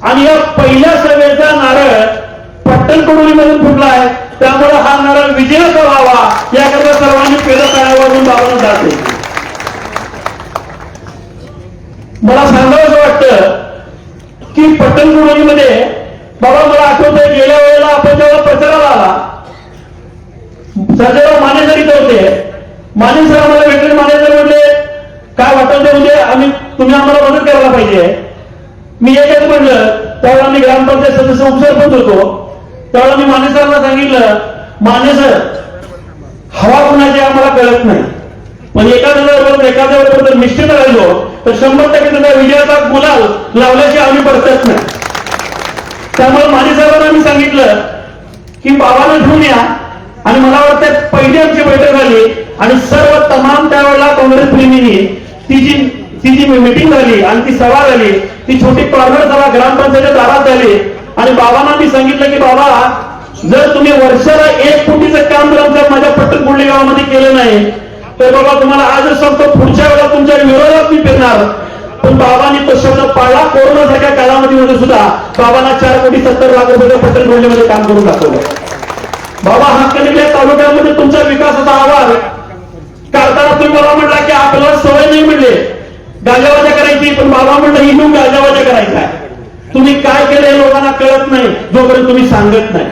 आणि या पहिल्या सभेचा नारळ पट्टणकडोलीमधून फुटला आहे. त्यामुळे हा नारळ विजयाचा व्हावा याकरता सर्वांनी पेढं तळावरून बाबांना जाते मला सांगावं वाटतं की पट्टणकडोलीमध्ये बाबा मला आठवतंय गेल्या वेळेला आपण जेव्हा प्रचाराला आला सर्जेराव माने सर इथे होते. माने सर आम्हाला भेटले माने सर म्हटले काय वाटत ते म्हणजे आम्ही तुम्ही आम्हाला मदत करायला पाहिजे. मी एकच म्हणलं त्यावेळेला मी ग्रामपंचायत सदस्य उपसरपंच होतो. त्यावेळेला मी माने सरांना सांगितलं माने सर हवा कुणाची आम्हाला कळत नाही. पण एखाद्याबरोबर एखाद्या जर निश्चित राहिलो तर शंभर टक्के त्याचा विजयाचा गुलाल लावल्याची आम्ही परतत नाही. त्यामुळे माने साहेबांना मी सांगितलं की बाबाला घेऊन या. आणि मला वाटतं पहिली आमची बैठक झाली आणि सर्व तमाम त्यावेळेला काँग्रेस प्रेमींनी ती जी ती जी मिटिंग झाली आणि ती सभा झाली ती छोटी कॉर्नर सभा ग्रामपंचायत दारात झाली. आणि बाबांना मी सांगितलं की बाबा जर तुम्ही वर्षाला एक कोटीचं काम जर माझ्या माझ्या पट्टणकुंडली गावामध्ये केलं नाही तर बाबा तुम्हाला आजच सांगतो पुढच्या वेळेला तुमच्या विरोधात मी फिरणार. पण बाबांनी तो शब्द पाळला कोरोनासारख्या काळामध्ये म्हणजे सुद्धा. बाबांना चार कोटी सत्तर लाख रुपये पट्टणकुंडलीमध्ये काम करून दाखवलं. बाबा हातकणंगले तालुक्यामध्ये तुमचा विकासाचा आवाज. काढताना तुम्ही मला म्हटला की आपल्याला सवय नाही म्हणले. गाजावाजा करायची पण बाबा म्हणलं ही गाजावाजा करायचा तुम्ही काय केलं लोकांना कळत नाही जोपर्यंत तुम्ही सांगत नाही.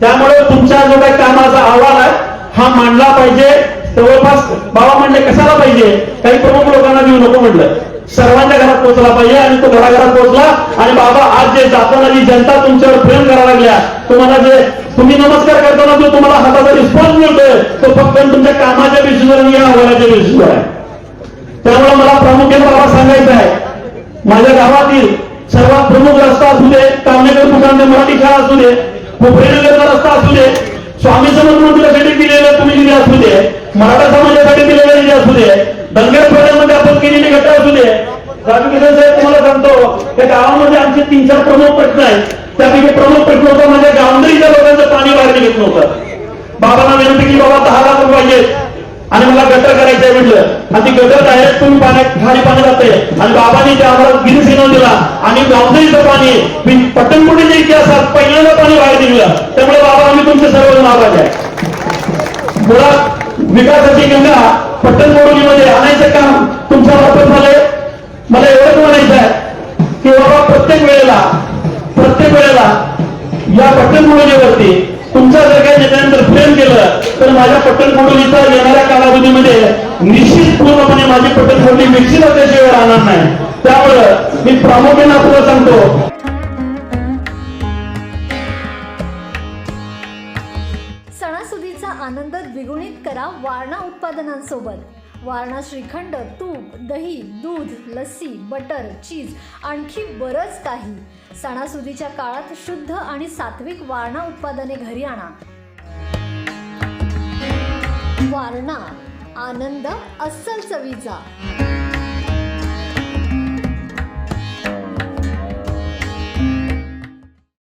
त्यामुळे तुमच्या जो काही कामाचा अहवाल आहे हा मांडला पाहिजे. जवळपास बाबा म्हणले कशाला पाहिजे? काही प्रमुख लोकांना देऊ नको म्हटलं सर्वांच्या घरात पोहोचला पाहिजे आणि तो घराघरात पोहोचला. आणि बाबा आज जे जाताना जी जनता तुमच्यावर प्रेम करायला लागल्या तुम्हाला जे तुम्ही नमस्कार करताना जो तुम्हाला हाताचा रिस्पॉन्स मिळतोय तो फक्त तुमच्या कामाच्या बेसिसवर आणि या अहवालाच्या बेसिसवर आहे. त्यामुळे मला प्रामुख्याने बाबा सांगायचं आहे. माझ्या गावातील सर्वात प्रमुख रस्ता असू दे कामनेकर मुखांचे मराठी शाळा असू दे कोपरेनगरचा रस्ता असू दे स्वामी समर्थ मंदिरासाठी दिलेले तुम्ही निधी असू दे मराठा समाजासाठी दिलेले निधी असू दे दंगेरमध्ये आपण केलेली घटना असू दे. राजू किशन साहेब तुम्हाला सांगतो त्या गावामध्ये आमचे तीन चार प्रमुख प्रश्न आहेत. त्यापैकी प्रमुख प्रश्न होता म्हणजे माझ्या गावंदरीच्या लोकांचं पाणी बाहेर निघत नव्हतं. बाबांना विनंती की बाबा दहा लाख रुपये आणि मला गटर करायचंय म्हटलं. आणि ती गटर डायरेक्ट तुम्ही पाण्यात खाली पाणी जाते. आणि बाबांनी त्या आम्हाला गिरीसिनव दिला. आणि गावदरीचं पाणी मी पट्टणपुडीच्या इतिहासात पहिल्यांदा पाणी बाहेर निघलं. त्यामुळे बाबा आम्ही तुमचे सर्व नाराज आहे. मुळात विकासाची गंगा पट्टणपोडीमध्ये आणायचं काम तुमच्या मार्फत मला मला एवढंच म्हणायचं आहे की बाबा प्रत्येक वेळेला प्रत्येक वेळेला या पट्टणपोडीवरती तुमच्या जर काही नेत्यानंतर प्रेम केलं तर माझ्या पट्टणपोडीचा येणाऱ्या कालावधीमध्ये निश्चित पूर्णपणे माझी पट्टणपोडी विकसित असल्याशिवाय राहणार नाही. त्यामुळं मी प्रामुख्याने आपल्याला सांगतो. सणासुदीचा आनंद द्विगुणित करा वारणा उत्पादनांसोबत. वारणा श्रीखंड तूप दही दूध लस्सी बटर चीज आणखी बरंच काही. सणासुदीच्या काळात शुद्ध आणि सात्विक वारणा उत्पादने घरी आणा. वारणा. आनंद अस्सल चवीचा.